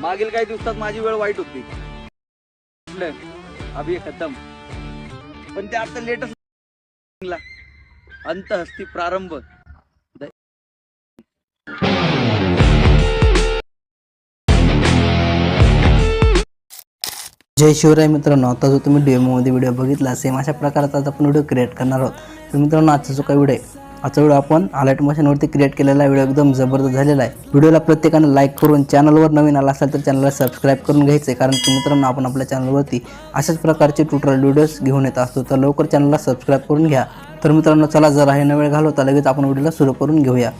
मागील काही दिवसात माझी वेळ वाईट होती. अभि खतम. पण ते आता लेटेस्ट अंत हस्ती प्रारंभ. जय शिवराय मित्रांनो आता जो तुम्ही डेमोमध्ये व्हिडिओ बघितला सेम अशा प्रकारचा आज आपण व्हिडिओ क्रिएट करणार आहोत. तर मित्रांनो आजचा जो काही व्हिडिओ आहे आजचा व्हिडिओ आपण अलर्ट मशीनवरती क्रिएट केलेला व्हिडिओ एकदम जबरदस्त झालेला आहे. व्हिडिओला प्रत्येकाने लाईक करून चॅनलवर नवीन आला असाल तर चॅनलला सबस्क्राईब करून घ्यायचं आहे कारण की मित्रांनो आपण आपल्या चॅनलवरती अशाच प्रकारचे ट्युटोरियल व्हिडिओज घेऊन येत असतो. तर लवकर चॅनलला सबस्क्राईब करून घ्या. तर मित्रांनो चला जरा हे न वेळ घालवता लगेच आपण व्हिडिओला सुरू करून घेऊया.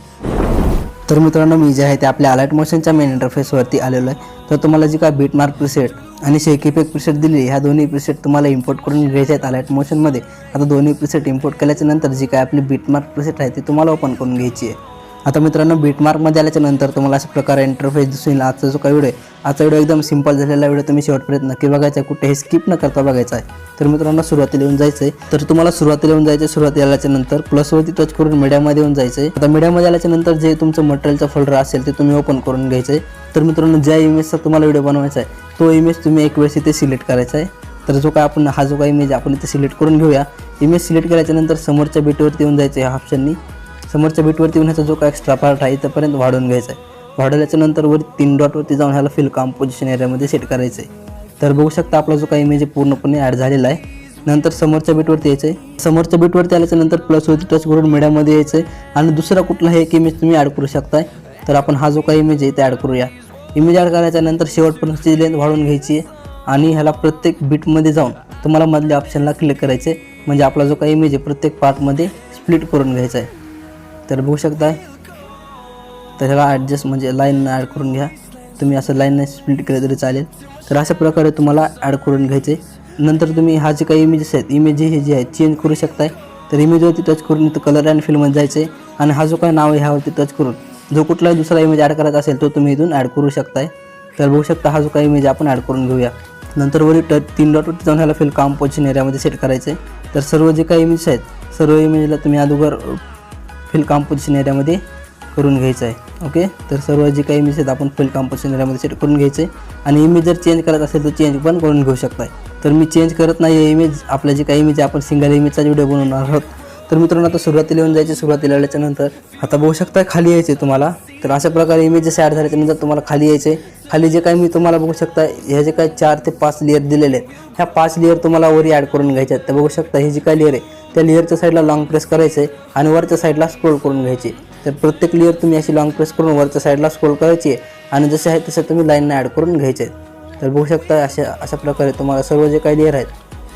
तर मित्रांनो मी जे आहे ते आपल्या अलर्ट मोशनच्या मेन इंटरफेसवरती आलेलो आहे. तर तुम्हाला जी काय बीट मार्क प्रिसेट आणि शेक इफेक्ट प्रिसेट दिली. ह्या दोन्ही प्रिसेट तुम्हाला इम्पोर्ट करून घ्यायचे आहेत अलर्ट मोशनमध्ये आता दोन्ही प्रिसेट इम्पोर्ट केल्याच्यानंतर जी काय आपली बीटमार्क प्रिसेट आहे ती तुम्हाला ओपन करून घ्यायची आहे. आता मित्रांनो बीटमार्कमध्ये आल्याच्यानंतर तुम्हाला अशा प्रकारे इंटरफेस दिसून येईल. आजचा जो काही व्हिडिओ आहे आजचा व्हिडिओ एकदम सिंपल झालेला व्हिडिओ तुम्ही शेवटपर्यंत नक्की बघायचा आहे. कुठेही स्किप न करता बघायचा आहे. तर मित्रांनो सुरुवातीला येऊन जायचं आहे तर तुम्हाला सुरुवातीला येऊन जायचं आहे सुरुवातीला आल्याच्यानंतर प्लसवरती टच करून मीडियामध्ये येऊन जायचं आहे आता मीडियामध्ये आल्याच्यानंतर जे तुमचं मटेरियलचं फोल्डर असेल ते तुम्ही ओपन करून घ्यायचं आहे तर मित्रांनो ज्या इमेजचा तुम्हाला व्हिडिओ बनवायचा आहे तो इमेज तुम्ही एक वेळेस इथे सिलेक्ट करायचा आहे. तर जो काय आपण हा जो काय इमेज आपण इथे सिलेक्ट करून घेऊया. इमेज सिलेक्ट केल्याच्यानंतर समोरच्या बीटवरती येऊन जायचं ह्या ऑप्शननी समोरच्या बीटवरती येऊन ह्याचा जो काय एक्स्ट्रा पार्ट आहे इथंपर्यंत वाढवून घ्यायचा आहे वाढवल्याच्या नंतर वर तीन डॉटवरती जाऊन ह्याला फिल कॉम्पोजिशन एरियामध्ये सेट करायचं आहे तर बघू शकता आपला जो काही इमेज आहे पूर्णपणे ॲड झालेला आहे. नंतर समोरच्या बीटवरती यायचं आहे समोरच्या बीटवरती आल्याच्यानंतर प्लसवरती टच करून मीडियामध्ये यायचं आहे आणि दुसरा कुठलाही एक इमेज तुम्ही ॲड करू शकताय. तर आपण हा जो काही इमेज आहे ते ॲड करूया. इमेज ॲड करायच्या नंतर शेवटपर्यंतची लेंथ वाढवून घ्यायची आहे. आणि ह्याला प्रत्येक बीटमध्ये जाऊन तुम्हाला मधल्या ऑप्शनला क्लिक करायचं आहे म्हणजे आपला जो काही इमेज आहे प्रत्येक पार्टमध्ये स्प्लिट करून घ्यायचा आहे तर बघू शकताय तर ह्याला ॲडजस्ट म्हणजे लाईन ॲड करून घ्या. तुम्ही असं लाईनने स्प्लिट केलं तरी चालेल. तर अशा प्रकारे तुम्हाला ॲड करून घ्यायचे. नंतर तुम्ही हा जे काही इमेजेस आहेत इमेज हे जे आहेत चेंज करू शकताय. तर इमेजवरती टच करून इथं कलर अँड फिल्डमध्ये जायचं आहे आणि हा जो काही नाव आहे ह्यावरती टच करून जो कुठलाही दुसरा इमेज ॲड करायचा असेल तो तुम्ही इथून ॲड करू शकताय. तर बघू शकता हा जो काही इमेज आपण ॲड करून घेऊया. नंतर वरी टच तीन डॉटवरती जाऊन ह्याला फिल कॉम्पोजिशन एरियामध्ये सेट करायचं आहे तर सर्व जे काही इमेज आहेत सर्व इमेजला तुम्ही अगोदर फिल कॉम्पोजिशन एरियामध्ये करून घ्यायचं आहे. ओके तर सर्व जे काही इमेज आहेत आपण फिल कॉम्पोजिशन एरियामध्ये सेट करून आहे आणि इमेज जर चेंज करत असेल तर चेंज पण करून घेऊ शकताय. तर मी चेंज करत नाही आहे इमेज आपल्या जे काही इमेज आहे आपण सिंगल इमेजचा व्हिडिओ बनवणार आहोत. तर मित्रांनो आता सुरुवातीला येऊन जायचे सुरुवातीला आल्याच्यानंतर. आता बघू शकता खाली यायचे तुम्हाला. तर अशा प्रकारे इमेजेस ॲड झाल्याच्यानंतर तुम्हाला खाली यायचे खाली जे काही मी तुम्हाला बघू शकता ह्या जे काय चार ते पाच लेअर दिलेले आहेत ह्या पाच लेअर तुम्हाला वरी ॲड करून घ्यायचे आहेत. तर बघू शकता हे जे काय लेअर आहे त्या लेअरच्या साईडला लॉंग प्रेस करायचं आहे आणि वरच्या साईडला स्क्रोल करून घ्यायची. तर प्रत्येक लेअर तुम्ही अशी लॉंग प्रेस करून वरच्या साईडला स्क्रोल करायची आहे आणि जसे आहे तसे तुम्ही लाईनने ॲड करून घ्यायचे आहेत. तर बघू शकता अशा अशा प्रकारे तुम्हाला सर्व जे काही लेअर आहेत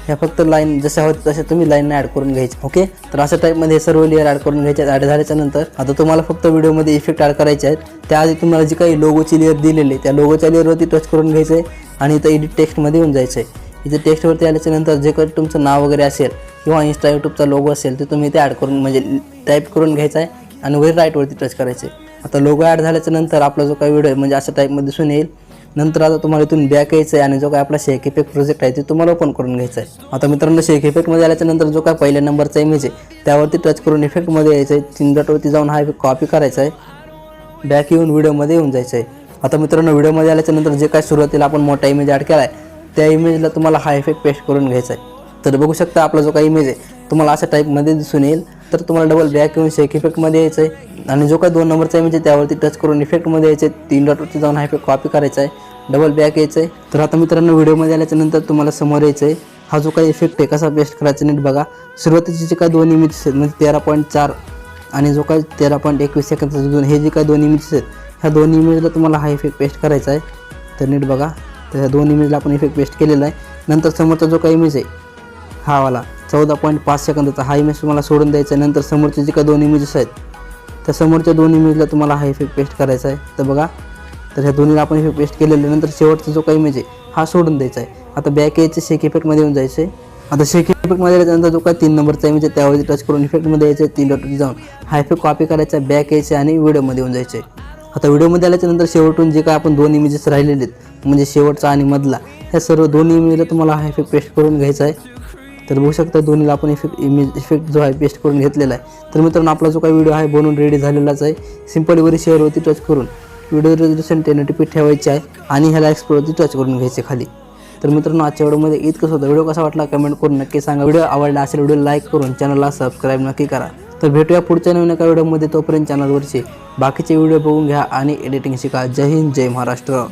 ह्या फक्त लाईन जशा होत्या तशा तुम्ही लाईनने ॲड करून घ्यायचे ओके तर अशा टाईपमध्ये सर्व लेअर ॲड करून घ्यायचे. ॲड झाल्याच्यानंतर आता तुम्हाला फक्त व्हिडिओमध्ये इफेक्ट ॲड करायचे आहेत. त्याआधी तुम्हाला जी काही लोगोची लेअर दिलेली आहे त्या लोगोच्या लेअरवरती टच करून घ्यायचं आहे आणि इथं एडिट टेक्स्टमध्ये येऊन जायचं. आहे इथे टेक्स्टवरती आल्याच्यानंतर जे काही तुमचं नाव वगैरे असेल किंवा इन्स्टा यूट्यूबचा लोगो असेल ते तुम्ही ते ॲड करून म्हणजे टाईप करून घ्यायचा आहे आणि वर राईटवरती टच करायचे. आता लोगो ॲड झाल्याच्यानंतर आपला जो काही व्हिडिओ आहे म्हणजे अशा टाईपमध्ये दिसून येईल नंतर आता तुम्हाला इथून बॅक यायचं आहे आणि जो काय आपला शेक इफेक्ट प्रोजेक्ट आहे ते तुम्हाला ओपन करून घ्यायचं आहे आता मित्रांनो शेक इफेक्टमध्ये आल्याच्यानंतर जो काय पहिल्या नंबरचा इमेज आहे त्यावरती टच करून इफेक्टमध्ये यायचं आहे तीन डॉटवरती जाऊन हा कॉपी करायचा आहे बॅक येऊन व्हिडिओमध्ये येऊन जायचं आहे आता मित्रांनो व्हिडिओमध्ये आल्याच्यानंतर जे काय सुरुवातीला आपण मोठा इमेज ॲड केला आहे त्या इमेजला तुम्हाला हा इफेक्ट पेस्ट करून घ्यायचा आहे तर बघू शकता आपला जो काही इमेज आहे तुम्हाला अशा टाईपमध्ये दिसून येईल. तर तुम्हाला डबल बॅक येऊन शेक इफेक्टमध्ये यायचं आहे आणि जो काय दोन नंबरचा आहे म्हणजे त्यावरती टच करून इफेक्टमध्ये यायचं आहे तीन डॉटवरती जाऊन हा इफेक्ट कॉपी करायचा आहे डबल बॅक यायचं आहे तर आता मित्रांनो व्हिडिओमध्ये आल्याच्यानंतर तुम्हाला समोर यायचं आहे हा जो काही इफेक्ट आहे कसा पेस्ट करायचा नीट बघा. सुरुवातीचे जे काय दोन इमेजेस आहेत म्हणजे तेरा पॉईंट चार आणि जो काय तेरा पॉईंट एकवीस सेकंदाचे दोन हे जे काही दोन इमेजेस आहेत ह्या दोन इमेजला तुम्हाला हा इफेक्ट पेस्ट करायचा आहे तर नीट बघा. तर ह्या दोन इमेजला आपण इफेक्ट पेस्ट केलेला आहे. नंतर समोरचा जो काही इमेज आहे हा वाला चौदा पॉईंट पाच सेकंदाचा हा इमेज तुम्हाला सोडून द्यायचा आहे. नंतर समोरचे जे काही दोन इमेजेस आहेत त्या समोरच्या दोन इमेजला तुम्हाला हा इफेक्ट पेस्ट करायचा आहे. तर बघा तर ह्या दोन्हीला आपण इफेक्ट पेस्ट केलेल्या नंतर शेवटचा जो काही इमेज आहे हा सोडून द्यायचा आहे. आता बॅक यायचे शेक इफेक्टमध्ये येऊन जायचं. आहे आता शेक इफेक्टमध्ये आल्यानंतर जो काय तीन नंबरचा इमेज आहे त्यावरती टच करून इफेक्टमध्ये यायचं आहे तीन डॉट जाऊन. हा इफेक्ट कॉपी करायचा बॅक यायचे आणि व्हिडिओमध्ये येऊन जायचे. आता व्हिडिओमध्ये आल्याच्यानंतर शेवटून जे काय आपण दोन इमेजेस राहिलेले आहेत म्हणजे शेवटचा आणि मधला ह्या सर्व दोन्ही इमेजला तुम्हाला हा इफेक्ट पेस्ट करून घ्यायचा आहे. तर बघू शकता दोन्हीला आपण इफेक्ट इमेज इफेक्ट जो आहे पेस्ट करून घेतलेला आहे. तर मित्रांनो आपला जो काही व्हिडिओ आहे बनवून रेडी झालेलाच आहे. सिम्पलवरी शेअरवरती टच करून video resolution ten eighty P आहे आणि ह्याला एक्सप्रोवरती टच करून घ्यायचे खाली. तर मित्रांनो आजच्या व्हिडिओमध्ये इतकंच होतं. व्हिडिओ कसा वाटला कमेंट करून नक्की सांगा. व्हिडिओ आवडला असेल व्हिडिओ लाईक करून चॅनलला सबस्क्राईब नक्की करा. तर भेटूया पुढच्या नवीन एका व्हिडिओमध्ये तोपर्यंत चॅनलवरचे बाकीचे व्हिडिओ बघून घ्या आणि एडिटिंग शिका. जय हिंद जय महाराष्ट्र.